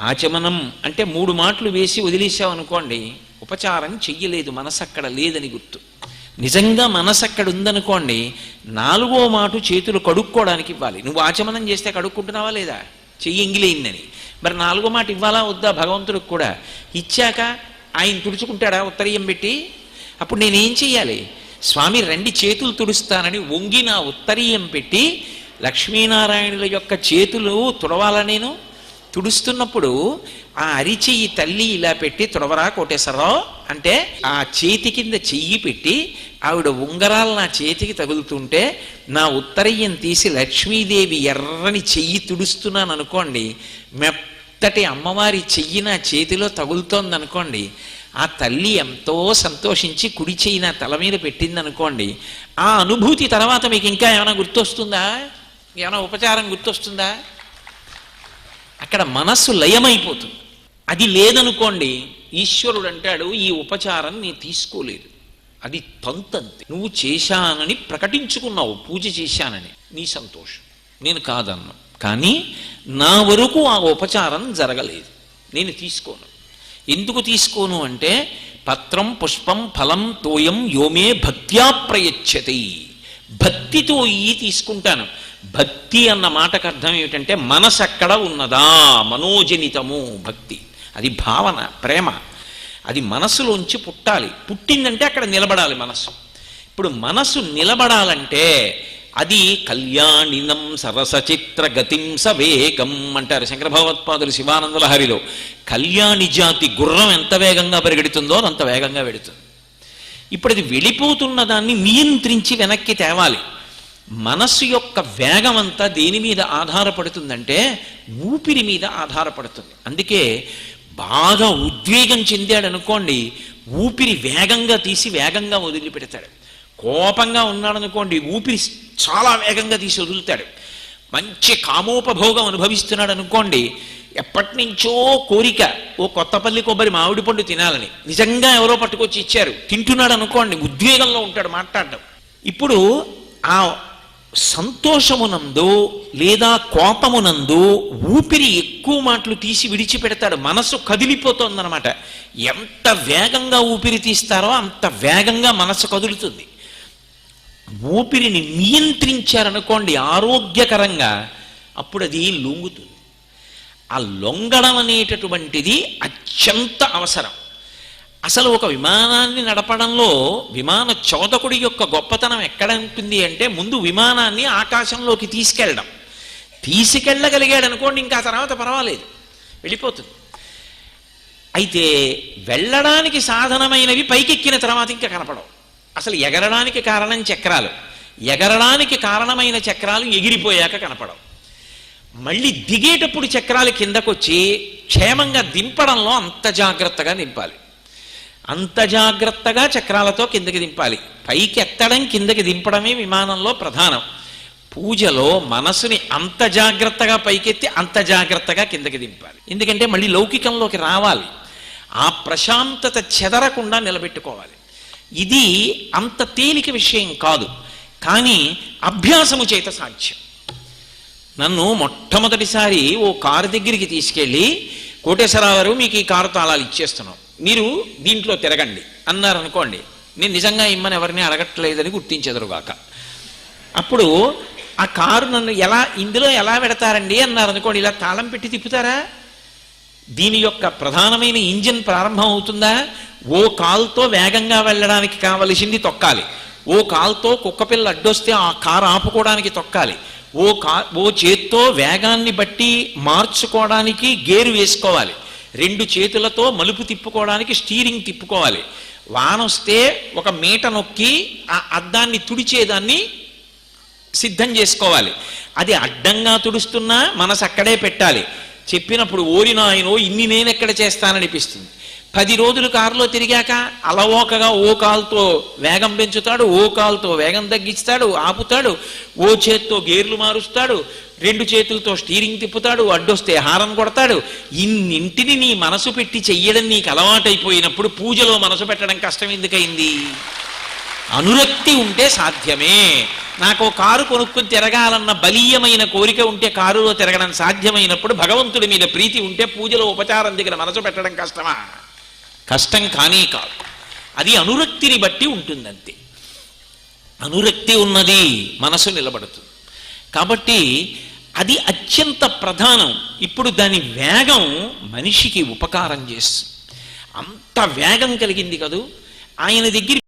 ఆచమనం అంటే మూడు మాటలు వేసి వదిలేసావు అనుకోండి ఉపచారం చెయ్యలేదు మనసు అక్కడ లేదని గుర్తు. నిజంగా మనసు అక్కడ ఉందనుకోండి నాలుగో మాట చేతులు కడుక్కోవడానికి ఇవ్వాలి. నువ్వు ఆచమనం చేస్తే కడుక్కుంటున్నావా లేదా? చెయ్యి ఎంగిలేయిందని మరి నాలుగో మాట ఇవ్వాలా వద్దా భగవంతుడికి కూడా? ఇచ్చాక ఆయన తుడుచుకుంటాడా? ఉత్తరీయం పెట్టి? అప్పుడు నేనేం చెయ్యాలి? స్వామి రెండు చేతులు తుడుస్తానని వంగి నా ఉత్తరీయం పెట్టి లక్ష్మీనారాయణుల యొక్క చేతులు తుడవాలా నేను? తుడుస్తున్నప్పుడు ఆ అరిచెయ్యి తల్లి ఇలా పెట్టి తుడవరా కోటేశ్వరరావు అంటే ఆ చేతి కింద చెయ్యి పెట్టి ఆవిడ ఉంగరాలు నా చేతికి తగులుతుంటే నా ఉత్తరయ్యం తీసి లక్ష్మీదేవి ఎర్రని చెయ్యి తుడుస్తున్నాను అనుకోండి మెత్తటి అమ్మవారి చెయ్యి నా చేతిలో తగులుతోంది అనుకోండి ఆ తల్లి ఎంతో సంతోషించి కుడి చెయ్యి నా తల మీద పెట్టింది అనుకోండి ఆ అనుభూతి తర్వాత మీకు ఇంకా ఏమైనా గుర్తొస్తుందా? ఏమైనా ఉపచారం గుర్తొస్తుందా? అక్కడ మనస్సు లయమైపోతుంది. అది లేదనుకోండి ఈశ్వరుడు అంటాడు ఈ ఉపచారం నేను తీసుకోలేదు. అది తంతంతే. నువ్వు చేశానని ప్రకటించుకున్నావు పూజ చేశానని. నీ సంతోషం. నేను కాదన్నా. కానీ నా వరకు ఆ ఉపచారం జరగలేదు. నేను తీసుకోను. ఎందుకు తీసుకోను అంటే పత్రం పుష్పం ఫలం తోయం యోమే భక్త్యా ప్రయచ్చతి. భక్తితో ఈ తీసుకుంటాను. భక్తి అన్న మాటకు అర్థం ఏమిటంటే మనసు అక్కడ ఉన్నదా? మనోజనితము భక్తి. అది భావన ప్రేమ. అది మనసులోంచి పుట్టాలి. పుట్టిందంటే అక్కడ నిలబడాలి మనసు. ఇప్పుడు మనసు నిలబడాలంటే అది కళ్యాణినం సరసచిత్ర గతిం సవేగం అంటారు శంకర భగవత్పాదులు శివానందల హరిలో. కళ్యాణి జాతి గుర్రం ఎంత వేగంగా పరిగెడుతుందో అంత వేగంగా వెడుతుంది. ఇప్పుడు అది వెళ్ళిపోతున్న దాన్ని నియంత్రించి వెనక్కి తేవాలి. మనస్సు యొక్క వేగం అంతా దేని మీద ఆధారపడుతుందంటే ఊపిరి మీద ఆధారపడుతుంది. అందుకే బాగా ఉద్వేగం చెందాడు అనుకోండి ఊపిరి వేగంగా తీసి వేగంగా వదిలిపెడతాడు. కోపంగా ఉన్నాడనుకోండి ఊపిరి చాలా వేగంగా తీసి వదులుతాడు. మంచి కామోపభోగం అనుభవిస్తున్నాడు అనుకోండి ఎప్పటి నుంచో కోరిక ఓ కొత్తపల్లి కొబ్బరి మామిడి పండు తినాలని నిజంగా ఎవరో పట్టుకొచ్చి ఇచ్చారు తింటున్నాడు అనుకోండి ఉద్వేగంలో ఉంటాడు మాట్లాడడం. ఇప్పుడు ఆ సంతోషమునందు లేదా కోపమునందు ఊపిరి ఎక్కువ మాటలు తీసి విడిచిపెడతాడు. మనసు కదిలిపోతోందనమాట ఎంత వేగంగా ఊపిరి తీస్తారో అంత వేగంగా మనసు కదులుతుంది. ఊపిరిని నియంత్రించారనుకోండి ఆరోగ్యకరంగా అప్పుడు అది లొంగుతుంది. ఆ లొంగడం అనేటటువంటిది అత్యంత అవసరం. అసలు ఒక విమానాన్ని నడపడంలో విమాన చోదకుడి యొక్క గొప్పతనం ఎక్కడ ఉంటుంది అంటే ముందు విమానాన్ని ఆకాశంలోకి తీసుకెళ్ళడం. తీసుకెళ్ళగలిగాడు అనుకోండి ఇంకా తర్వాత పర్వాలేదు. వెళ్ళిపోతుంది. అయితే వెళ్ళడానికి సాధనమైనవి పైకెక్కిన తర్వాత ఇంకా కనపడవు. అసలు ఎగరడానికి కారణం చక్రాలు. ఎగరడానికి కారణమైన చక్రాలు ఎగిరిపోయాక కనపడవు. మళ్ళీ దిగేటప్పుడు చక్రాలు కిందకొచ్చి క్షేమంగా దింపడంలో అంత జాగ్రత్తగా నింపాలి. అంత జాగ్రత్తగా చక్రాలతో కిందకి దింపాలి. పైకి ఎత్తడం కిందకి దింపడమే విమానంలో ప్రధానం. పూజలో మనసుని అంత జాగ్రత్తగా పైకెత్తి అంత జాగ్రత్తగా కిందకి దింపాలి. ఎందుకంటే మళ్ళీ లౌకికంలోకి రావాలి. ఆ ప్రశాంతత చెదరకుండా నిలబెట్టుకోవాలి. ఇది అంత తేలిక విషయం కాదు. కానీ అభ్యాసము చేత సాధ్యం. నన్ను మొట్టమొదటిసారి ఓ కారు దగ్గరికి తీసుకెళ్ళి కోటేశ్వరరావు గారు మీకు ఈ కారు తాళాలు ఇచ్చేస్తున్నాం. మీరు దీంట్లో తిరగండి. అన్నారు అనుకోండి నేను నిజంగా ఇమ్మని ఎవరిని అడగట్లేదని గుర్తించెదరుగాక అప్పుడు ఆ కారు నన్ను ఎలా ఇందులో ఎలా పెడతారండి అన్నారు అనుకోండి ఇలా తాళం పెట్టి తిప్పుతారా? దీని యొక్క ప్రధానమైన ఇంజిన్ ప్రారంభం అవుతుందా? ఓ కాల్తో వేగంగా వెళ్ళడానికి కావలసింది తొక్కాలి. ఓ కాల్తో కుక్కపిల్ల అడ్డొస్తే ఆ కారు ఆపుకోవడానికి తొక్కాలి. ఓ కా ఓ చేత్తో వేగాన్ని బట్టి మార్చుకోవడానికి గేరు వేసుకోవాలి. రెండు చేతులతో మలుపు తిప్పుకోవడానికి స్టీరింగ్ తిప్పుకోవాలి. వానొస్తే ఒక మీట నొక్కి ఆ అద్దాన్ని తుడిచేదాన్ని సిద్ధం చేసుకోవాలి. అది అడ్డంగా తుడుస్తున్నా మనసు అక్కడే పెట్టాలి. చెప్పినప్పుడు ఓరి నాయనో ఇన్ని నేను చేస్తాననిపిస్తుంది. పది రోజులు కారులో తిరిగాక అలవోకగా ఓ కాలుతో వేగం పెంచుతాడు ఓ కాలుతో వేగం తగ్గిస్తాడు ఆపుతాడు ఓ చేత్తో గేర్లు మారుస్తాడు రెండు చేతులతో స్టీరింగ్ తిప్పుతాడు అడ్డొస్తే హారం కొడతాడు. ఇన్నింటిని నీ మనసు పెట్టి చెయ్యడం నీకు అలవాటైపోయినప్పుడు పూజలో మనసు పెట్టడం కష్టం ఎందుకైంది? అనురక్తి ఉంటే సాధ్యమే. నాకు ఓ కారు కొనుక్కుని తిరగాలన్న బలీయమైన కోరిక ఉంటే కారులో తిరగడం సాధ్యమైనప్పుడు భగవంతుడి మీద ప్రీతి ఉంటే పూజలో ఉపచారం దగ్గర మనసు పెట్టడం కష్టమా? కష్టం కానీ కాదు. అది అనురక్తిని బట్టి ఉంటుందంతే. అనురక్తి ఉన్నది మనసు నిలబడుతుంది. కాబట్టి అది అత్యంత ప్రధానం. ఇప్పుడు దాని వేగం మనిషికి ఉపకారం చేస్తుంది. అంత వేగం కలిగింది కదూ? ఆయన దగ్గర